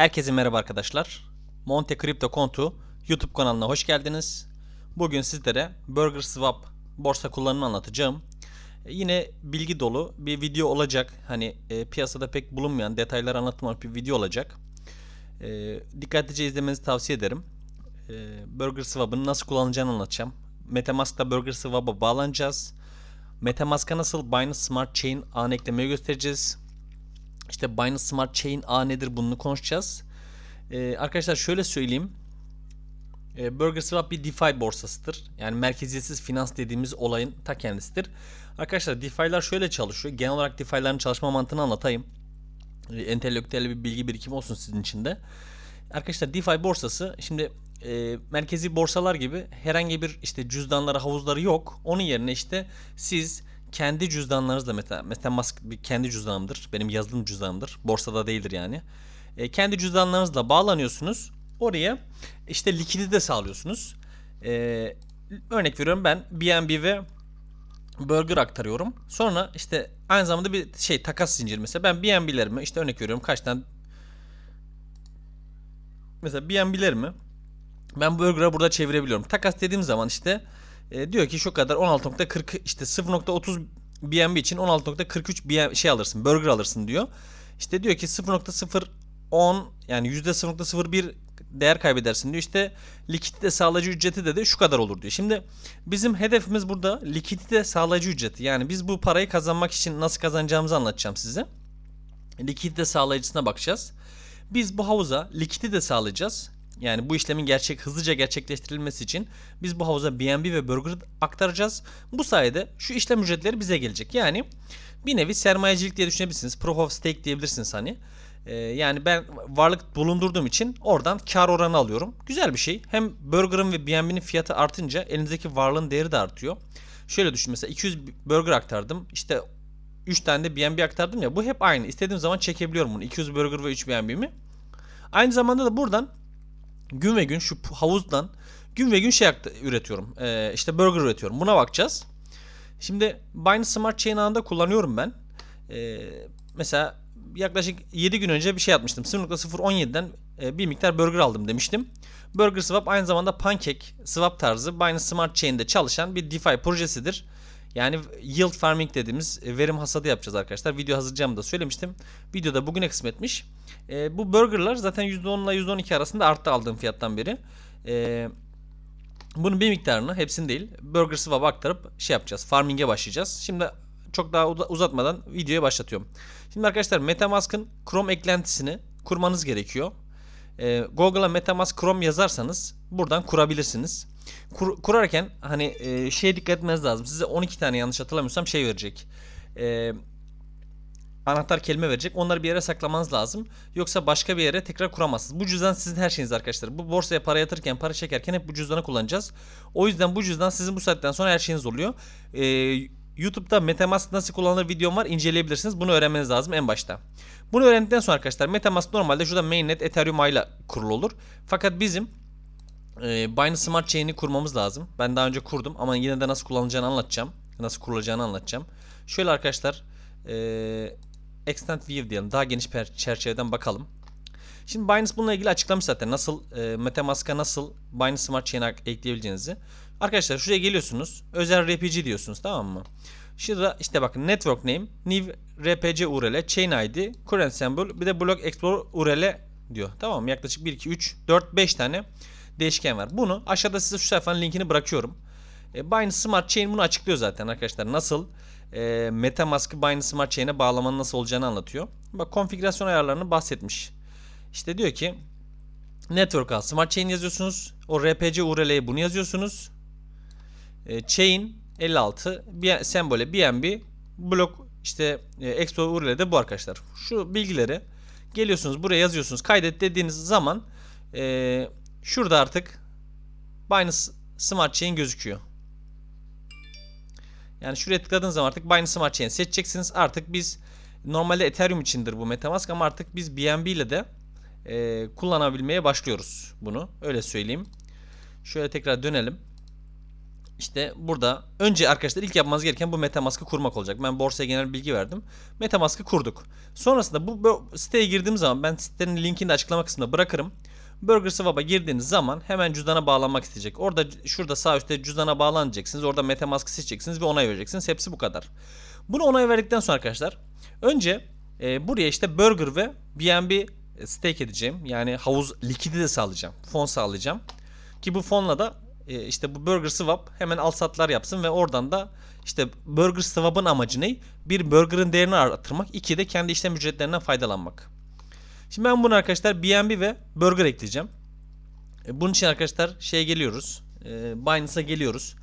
Herkese merhaba arkadaşlar. Monte Crypto Kontu YouTube kanalına hoş geldiniz. Bugün sizlere Burger Swap borsa kullanımını anlatacağım. E, Yine bilgi dolu bir video olacak. Hani e, piyasada pek bulunmayan detaylar anlatılmış bir video olacak. E, dikkatlice izlemenizi tavsiye ederim. E, Burger Swap'ın nasıl kullanılacağını anlatacağım. Metamask'ta Burger Swap'a bağlanacağız. Metamask'a nasıl Binance Smart Chain ağını eklemeyi göstereceğiz. İşte Binance Smart Chain A nedir bunu konuşacağız. Ee, arkadaşlar şöyle söyleyeyim. Ee, Burger Swap bir DeFi borsasıdır. Yani merkeziyetsiz finans dediğimiz olayın ta kendisidir. Arkadaşlar DeFi'ler şöyle çalışıyor. Genel olarak DeFi'lerin çalışma mantığını anlatayım. Ee, entelektüel bir bilgi birikimi olsun sizin için de. Arkadaşlar DeFi borsası şimdi e, merkezi borsalar gibi herhangi bir işte cüzdanları havuzları yok. Onun yerine işte siz kendi cüzdanlarınızla mesela MetaMask bir kendi cüzdanımdır. Benim yazılım cüzdanımdır. Borsada değildir yani. E, kendi cüzdanlarınızla bağlanıyorsunuz. Oraya işte likidite sağlıyorsunuz. E, örnek veriyorum ben BNB ve Burger aktarıyorum. Sonra işte aynı zamanda bir şey takas zinciri mesela ben BNB'lerimi işte örnek veriyorum kaç tane mesela BNB'lerimi ben Burger'a burada çevirebiliyorum. Takas dediğim zaman işte e, diyor ki şu kadar 16.40 işte 0.30 BNB için 16.43 BNB şey alırsın. Burger alırsın diyor. İşte diyor ki 0.010 yani %0.01 değer kaybedersin diyor. İşte likidite sağlayıcı ücreti de, de şu kadar olur diyor. Şimdi bizim hedefimiz burada likidite sağlayıcı ücreti. Yani biz bu parayı kazanmak için nasıl kazanacağımızı anlatacağım size. Likidite sağlayıcısına bakacağız. Biz bu havuza likidite sağlayacağız. Yani bu işlemin gerçek hızlıca gerçekleştirilmesi için biz bu havuza BNB ve Burger aktaracağız. Bu sayede şu işlem ücretleri bize gelecek. Yani bir nevi sermayecilik diye düşünebilirsiniz. Proof of stake diyebilirsiniz hani. Ee, yani ben varlık bulundurduğum için oradan kar oranı alıyorum. Güzel bir şey. Hem Burger'ın ve BNB'nin fiyatı artınca elinizdeki varlığın değeri de artıyor. Şöyle düşün mesela 200 Burger aktardım. İşte 3 tane de BNB aktardım ya. Bu hep aynı. İstediğim zaman çekebiliyorum bunu. 200 Burger ve 3 BNB'mi. Aynı zamanda da buradan gün ve gün şu havuzdan gün ve gün şey üretiyorum. Ee, işte burger üretiyorum. Buna bakacağız. Şimdi Binance Smart Chain ağında kullanıyorum ben. Ee, mesela yaklaşık 7 gün önce bir şey atmıştım. 0.017'den e, bir miktar burger aldım demiştim. Burger Swap aynı zamanda Pancake Swap tarzı Binance Smart Chain'de çalışan bir DeFi projesidir. Yani yield farming dediğimiz e, verim hasadı yapacağız arkadaşlar. Video hazırlayacağımı da söylemiştim. Videoda bugüne kısmetmiş. E, bu burgerlar zaten %10 ile %12 arasında arttı aldığım fiyattan beri. E, bunun bir miktarını hepsini değil Burger Swap'a aktarıp şey yapacağız. Farming'e başlayacağız. Şimdi çok daha uzatmadan videoya başlatıyorum. Şimdi arkadaşlar Metamask'ın Chrome eklentisini kurmanız gerekiyor. E, Google'a Metamask Chrome yazarsanız buradan kurabilirsiniz. Kur, kurarken hani e, şeye dikkat etmeniz lazım. Size 12 tane yanlış hatırlamıyorsam şey verecek. E, anahtar kelime verecek. Onları bir yere saklamanız lazım. Yoksa başka bir yere tekrar kuramazsınız. Bu cüzdan sizin her şeyiniz arkadaşlar. Bu borsaya para yatırırken, para çekerken hep bu cüzdanı kullanacağız. O yüzden bu cüzdan sizin bu saatten sonra her şeyiniz oluyor. E, YouTube'da Metamask nasıl kullanılır videom var. inceleyebilirsiniz. Bunu öğrenmeniz lazım en başta. Bunu öğrendikten sonra arkadaşlar Metamask normalde şurada mainnet Ethereum ile kurulu olur. Fakat bizim e, Binance Smart Chain'i kurmamız lazım. Ben daha önce kurdum ama yine de nasıl kullanılacağını anlatacağım. Nasıl kurulacağını anlatacağım. Şöyle arkadaşlar e, Extend View diyelim. Daha geniş bir çerçeveden bakalım. Şimdi Binance bununla ilgili açıklamış zaten. Nasıl e, Metamask'a nasıl Binance Smart Chain'e ekleyebileceğinizi. Arkadaşlar şuraya geliyorsunuz. Özel RPC diyorsunuz tamam mı? Şurada işte bakın network name, new RPC URL, chain ID, current symbol, bir de block explorer URL diyor. Tamam mı? Yaklaşık 1 2 3 4 5 tane değişken var. Bunu aşağıda size şu sayfanın linkini bırakıyorum. E, Binance Smart Chain bunu açıklıyor zaten arkadaşlar. Nasıl e, Metamask'ı Binance Smart Chain'e bağlamanın nasıl olacağını anlatıyor. Bak konfigürasyon ayarlarını bahsetmiş. İşte diyor ki Network al. Smart Chain yazıyorsunuz. O RPC URL'ye bunu yazıyorsunuz. E, chain 56 bir sembole BNB blok işte e, expo URL bu arkadaşlar. Şu bilgileri geliyorsunuz buraya yazıyorsunuz. Kaydet dediğiniz zaman e, şurada artık Binance Smart Chain gözüküyor. Yani şuraya tıkladığınız zaman artık Binance Smart Chain seçeceksiniz. Artık biz normalde Ethereum içindir bu Metamask ama artık biz BNB ile de e, kullanabilmeye başlıyoruz bunu. Öyle söyleyeyim. Şöyle tekrar dönelim. İşte burada önce arkadaşlar ilk yapmanız gereken bu Metamask'ı kurmak olacak. Ben borsaya genel bilgi verdim. Metamask'ı kurduk. Sonrasında bu, bu siteye girdiğim zaman ben sitenin linkini de açıklama kısmında bırakırım. Burger Swap'a girdiğiniz zaman hemen cüzdana bağlanmak isteyecek. Orada şurada sağ üstte cüzdana bağlanacaksınız. Orada Metamask'ı seçeceksiniz ve onay vereceksiniz. Hepsi bu kadar. Bunu onay verdikten sonra arkadaşlar önce e, buraya işte Burger ve BNB stake edeceğim. Yani havuz likidi de sağlayacağım. Fon sağlayacağım. Ki bu fonla da e, işte bu Burger Swap hemen al satlar yapsın ve oradan da işte Burger Swap'ın amacı ne? Bir burger'ın değerini artırmak, iki de kendi işlem ücretlerinden faydalanmak. Şimdi ben bunu arkadaşlar BNB ve Burger ekleyeceğim. E, bunun için arkadaşlar şeye geliyoruz. E, Binance'a geliyoruz.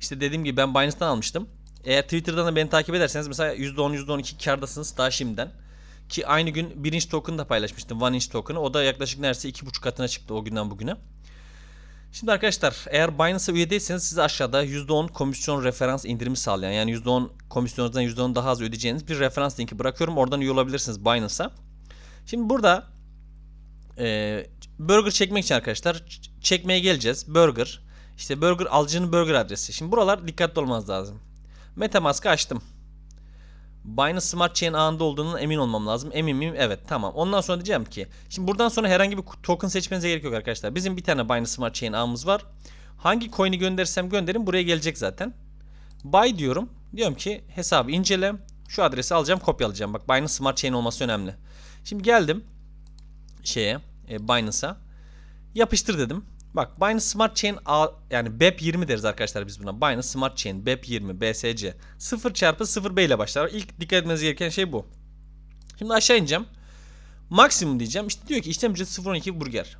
İşte dediğim gibi ben Binance'dan almıştım. Eğer Twitter'dan da beni takip ederseniz mesela %10 %12 kardasınız daha şimdiden. Ki aynı gün 1 inch token da paylaşmıştım. 1 inch token'ı. O da yaklaşık neredeyse 2,5 katına çıktı o günden bugüne. Şimdi arkadaşlar eğer Binance'a üye değilseniz size aşağıda %10 komisyon referans indirimi sağlayan yani %10 komisyonunuzdan %10 daha az ödeyeceğiniz bir referans linki bırakıyorum. Oradan üye olabilirsiniz Binance'a. Şimdi burada e, burger çekmek için arkadaşlar çekmeye geleceğiz. Burger. İşte burger alıcının burger adresi. Şimdi buralar dikkatli olmanız lazım. Metamask'ı açtım. Binance Smart Chain ağında olduğundan emin olmam lazım. Emin miyim? Evet tamam. Ondan sonra diyeceğim ki şimdi buradan sonra herhangi bir token seçmenize gerek yok arkadaşlar. Bizim bir tane Binance Smart Chain ağımız var. Hangi coin'i gönderirsem gönderin buraya gelecek zaten. Buy diyorum. Diyorum ki hesabı incele. Şu adresi alacağım kopyalayacağım. Bak Binance Smart Chain olması önemli. Şimdi geldim şeye e, Binance'a. Yapıştır dedim. Bak Binance Smart Chain A, yani BEP20 deriz arkadaşlar biz buna. Binance Smart Chain BEP20 BSC 0 çarpı 0B ile başlar. İlk dikkat etmeniz gereken şey bu. Şimdi aşağı ineceğim. Maksimum diyeceğim. İşte diyor ki işlem ücreti 0.12 burger.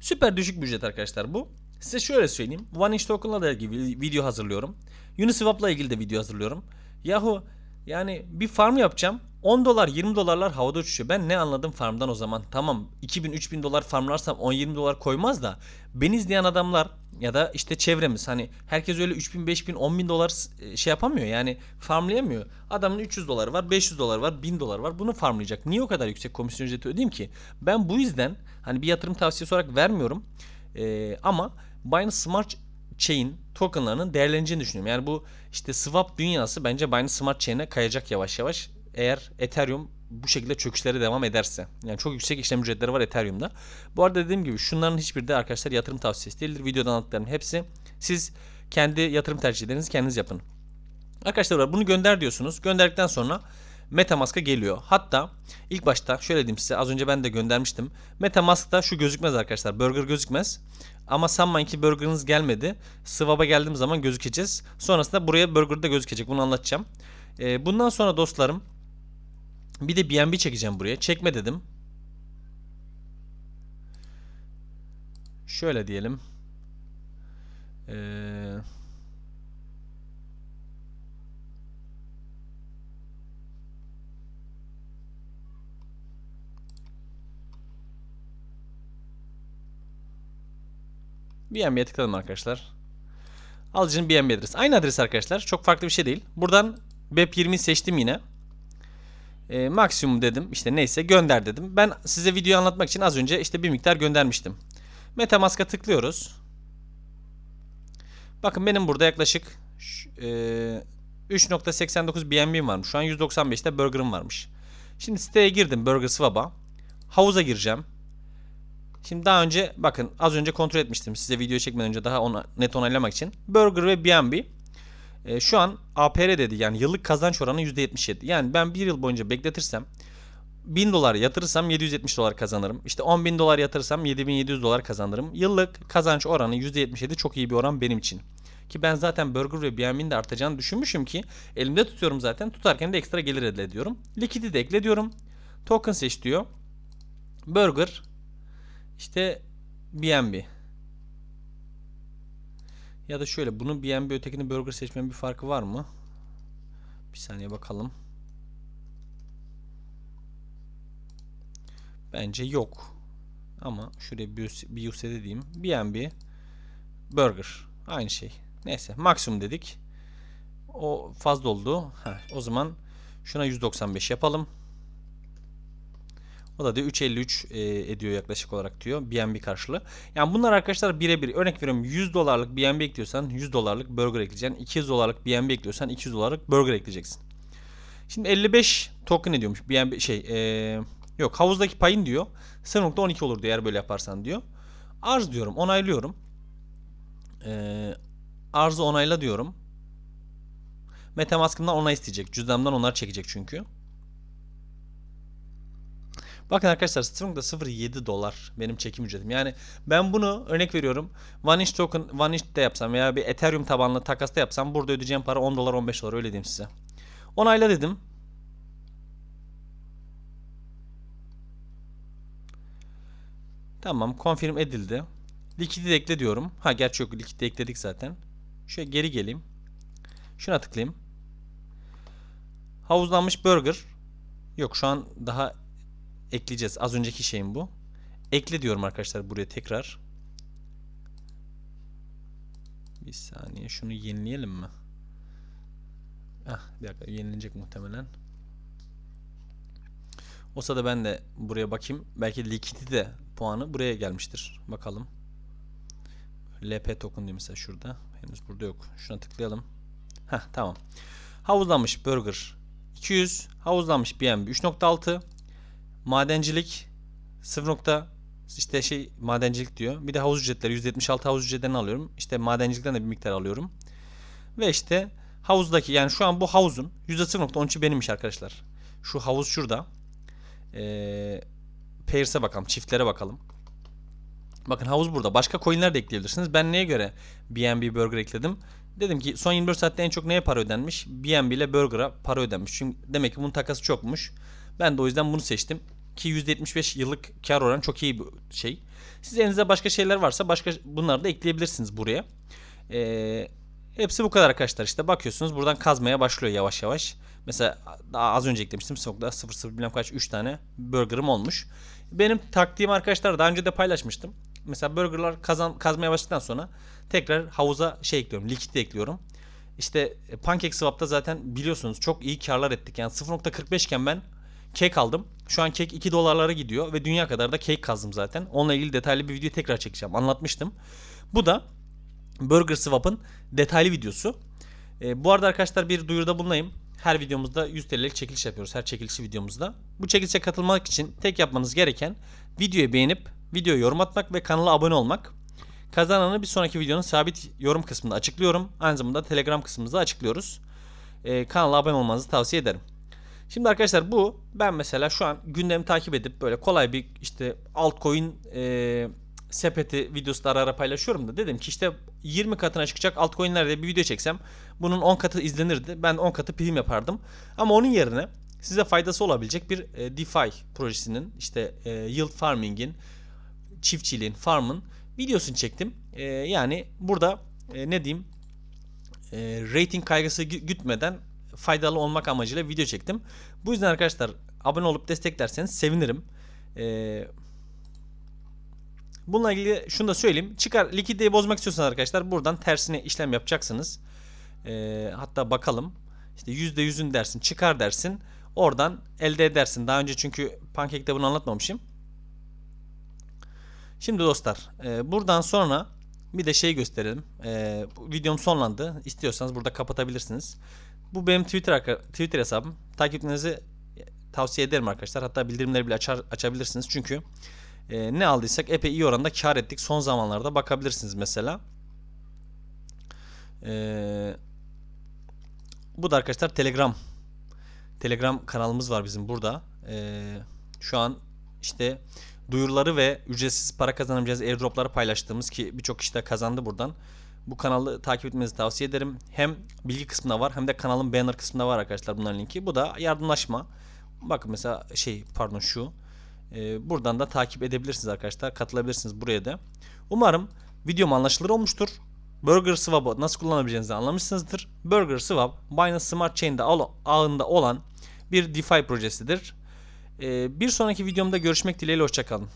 Süper düşük bir ücret arkadaşlar bu. Size şöyle söyleyeyim. One Inch Token'la da ilgili video hazırlıyorum. Uniswap'la ilgili de video hazırlıyorum. Yahu yani bir farm yapacağım. 10 dolar 20 dolarlar havada uçuşuyor. Ben ne anladım farmdan o zaman? Tamam 2000-3000 dolar farmlarsam 10-20 dolar koymaz da beni izleyen adamlar ya da işte çevremiz hani herkes öyle 3000 5000 10000 dolar e, şey yapamıyor yani farmlayamıyor. Adamın 300 doları var 500 doları var 1000 dolar var bunu farmlayacak. Niye o kadar yüksek komisyon ücreti ödeyeyim ki? Ben bu yüzden hani bir yatırım tavsiyesi olarak vermiyorum. Ee, ama Binance Smart Chain tokenlarının değerleneceğini düşünüyorum. Yani bu işte swap dünyası bence Binance Smart Chain'e kayacak yavaş yavaş. Eğer Ethereum bu şekilde çöküşlere devam ederse. Yani çok yüksek işlem ücretleri var Ethereum'da. Bu arada dediğim gibi şunların hiçbiri de arkadaşlar yatırım tavsiyesi değildir. Videoda anlattıklarım hepsi siz kendi yatırım tercihlerinizi kendiniz yapın. Arkadaşlar bunu gönder diyorsunuz. Gönderdikten sonra Metamask'a geliyor. Hatta ilk başta şöyle diyeyim size az önce ben de göndermiştim. Metamask'ta şu gözükmez arkadaşlar. Burger gözükmez. Ama sanmayın ki burgerınız gelmedi. Swap'a geldiğim zaman gözükeceğiz. Sonrasında buraya burger de gözükecek. Bunu anlatacağım. Ee, bundan sonra dostlarım bir de BNB çekeceğim buraya. Çekme dedim. Şöyle diyelim. Eee... BNB'ye tıkladım arkadaşlar. Alıcının BNB adresi. Aynı adres arkadaşlar. Çok farklı bir şey değil. Buradan BEP20'yi seçtim yine. E, maksimum dedim. İşte neyse gönder dedim. Ben size videoyu anlatmak için az önce işte bir miktar göndermiştim. Metamask'a tıklıyoruz. Bakın benim burada yaklaşık e, 3.89 BNB'm varmış. Şu an 195'te Burger'ım varmış. Şimdi siteye girdim Burger Swap'a. Havuza gireceğim. Şimdi daha önce bakın az önce kontrol etmiştim size video çekmeden önce daha ona, net onaylamak için. Burger ve BNB e, şu an APR dedi yani yıllık kazanç oranı %77. Yani ben bir yıl boyunca bekletirsem 1000 dolar yatırırsam 770 dolar kazanırım. İşte 10 bin dolar yatırırsam 7700 dolar kazanırım. Yıllık kazanç oranı %77 çok iyi bir oran benim için. Ki ben zaten Burger ve BNB'nin de artacağını düşünmüşüm ki elimde tutuyorum zaten. Tutarken de ekstra gelir elde ediyorum. Likidi de ekle diyorum. Token seç diyor. Burger işte BNB. Ya da şöyle bunun BNB ötekini burger seçmenin bir farkı var mı? Bir saniye bakalım. Bence yok. Ama şuraya bir, USD diyeyim. BNB burger. Aynı şey. Neyse maksimum dedik. O fazla oldu. Heh, o zaman şuna 195 yapalım. O da diyor 3.53 e, ediyor yaklaşık olarak diyor BNB karşılığı. Yani bunlar arkadaşlar birebir örnek veriyorum 100 dolarlık BNB ekliyorsan 100 dolarlık burger ekleyeceksin. 200 dolarlık BNB ekliyorsan 200 dolarlık burger ekleyeceksin. Şimdi 55 token ediyormuş BNB şey e, yok havuzdaki payın diyor 0.12 olur diyor eğer böyle yaparsan diyor. Arz diyorum onaylıyorum. E, arzı onayla diyorum. Metamask'ımdan onay isteyecek. Cüzdanımdan onlar çekecek çünkü. Bakın arkadaşlar 0.07 dolar benim çekim ücretim. Yani ben bunu örnek veriyorum. Vanish token Vanish'te yapsam veya bir Ethereum tabanlı takasta yapsam burada ödeyeceğim para 10 dolar 15 dolar öyle diyeyim size. Onayla dedim. Tamam confirm edildi. Likidi de ekle diyorum. Ha gerçi yok likidi de ekledik zaten. Şöyle geri geleyim. Şuna tıklayayım. Havuzlanmış burger. Yok şu an daha ekleyeceğiz. Az önceki şeyim bu. Ekle diyorum arkadaşlar buraya tekrar. Bir saniye şunu yenileyelim mi? Ah bir dakika yenilenecek muhtemelen. O sırada ben de buraya bakayım. Belki likidi de puanı buraya gelmiştir. Bakalım. LP token diyor mesela şurada. Henüz burada yok. Şuna tıklayalım. Heh tamam. Havuzlanmış burger 200. Havuzlanmış BNB 3.6. Madencilik 0. işte şey madencilik diyor. Bir de havuz ücretleri 176 havuz ücretlerini alıyorum. İşte madencilikten de bir miktar alıyorum. Ve işte havuzdaki yani şu an bu havuzun %0.13'ü benimmiş arkadaşlar. Şu havuz şurada. Ee, Pairs'e bakalım. Çiftlere bakalım. Bakın havuz burada. Başka coinler de ekleyebilirsiniz. Ben neye göre BNB Burger ekledim? Dedim ki son 24 saatte en çok neye para ödenmiş? BNB ile Burger'a para ödenmiş. Çünkü demek ki bunun takası çokmuş. Ben de o yüzden bunu seçtim. Ki %75 yıllık kar oranı çok iyi bir şey. Siz elinizde başka şeyler varsa başka bunları da ekleyebilirsiniz buraya. Ee, hepsi bu kadar arkadaşlar. İşte bakıyorsunuz buradan kazmaya başlıyor yavaş yavaş. Mesela daha az önce eklemiştim. 0.00 bilmem kaç 3 tane burgerım olmuş. Benim taktiğim arkadaşlar daha önce de paylaşmıştım. Mesela burgerlar kazan, kazmaya başladıktan sonra tekrar havuza şey ekliyorum. Likit ekliyorum. İşte PancakeSwap'ta zaten biliyorsunuz çok iyi karlar ettik. Yani 0.45 iken ben kek aldım. Şu an kek 2 dolarlara gidiyor ve dünya kadar da kek kazdım zaten. Onunla ilgili detaylı bir video tekrar çekeceğim. Anlatmıştım. Bu da Burger Swap'ın detaylı videosu. E, bu arada arkadaşlar bir duyuruda bulunayım. Her videomuzda 100 TL'lik çekiliş yapıyoruz. Her çekilişi videomuzda. Bu çekilişe katılmak için tek yapmanız gereken videoyu beğenip videoya yorum atmak ve kanala abone olmak. Kazananı bir sonraki videonun sabit yorum kısmında açıklıyorum. Aynı zamanda Telegram kısmımızda açıklıyoruz. Ee, kanala abone olmanızı tavsiye ederim. Şimdi arkadaşlar bu ben mesela şu an gündemi takip edip böyle kolay bir işte altcoin e, sepeti videosu ara ara paylaşıyorum da dedim ki işte 20 katına çıkacak altcoin'lerde bir video çeksem bunun 10 katı izlenirdi. Ben 10 katı prim yapardım. Ama onun yerine size faydası olabilecek bir e, DeFi projesinin işte e, yield farming'in çiftçiliğin, farmın videosunu çektim. E, yani burada e, ne diyeyim e, rating kaygısı gü- gütmeden faydalı olmak amacıyla video çektim. Bu yüzden arkadaşlar abone olup desteklerseniz sevinirim. E, bununla ilgili şunu da söyleyeyim. Çıkar likideyi bozmak istiyorsanız arkadaşlar buradan tersine işlem yapacaksınız. E, hatta bakalım. İşte %100'ün dersin çıkar dersin. Oradan elde edersin. Daha önce çünkü Pancake'de bunu anlatmamışım. Şimdi dostlar e, buradan sonra bir de şey gösterelim. E, videom sonlandı. İstiyorsanız burada kapatabilirsiniz. Bu benim Twitter Twitter hesabım. Takip etmenizi tavsiye ederim arkadaşlar. Hatta bildirimleri bile açar açabilirsiniz. Çünkü e, ne aldıysak epey iyi oranda kar ettik. Son zamanlarda bakabilirsiniz mesela. E, bu da arkadaşlar Telegram. Telegram kanalımız var bizim burada. E, şu an işte duyuruları ve ücretsiz para kazanabileceğiniz airdropları paylaştığımız ki birçok kişi de kazandı buradan. Bu kanalı takip etmenizi tavsiye ederim. Hem bilgi kısmında var hem de kanalın banner kısmında var arkadaşlar bunların linki. Bu da yardımlaşma. Bakın mesela şey pardon şu. Ee, buradan da takip edebilirsiniz arkadaşlar. Katılabilirsiniz buraya da. Umarım videom anlaşılır olmuştur. Burger Swap'ı nasıl kullanabileceğinizi anlamışsınızdır. Burger Swap Binance Smart Chain'de ağında olan bir DeFi projesidir. Ee, bir sonraki videomda görüşmek dileğiyle hoşçakalın.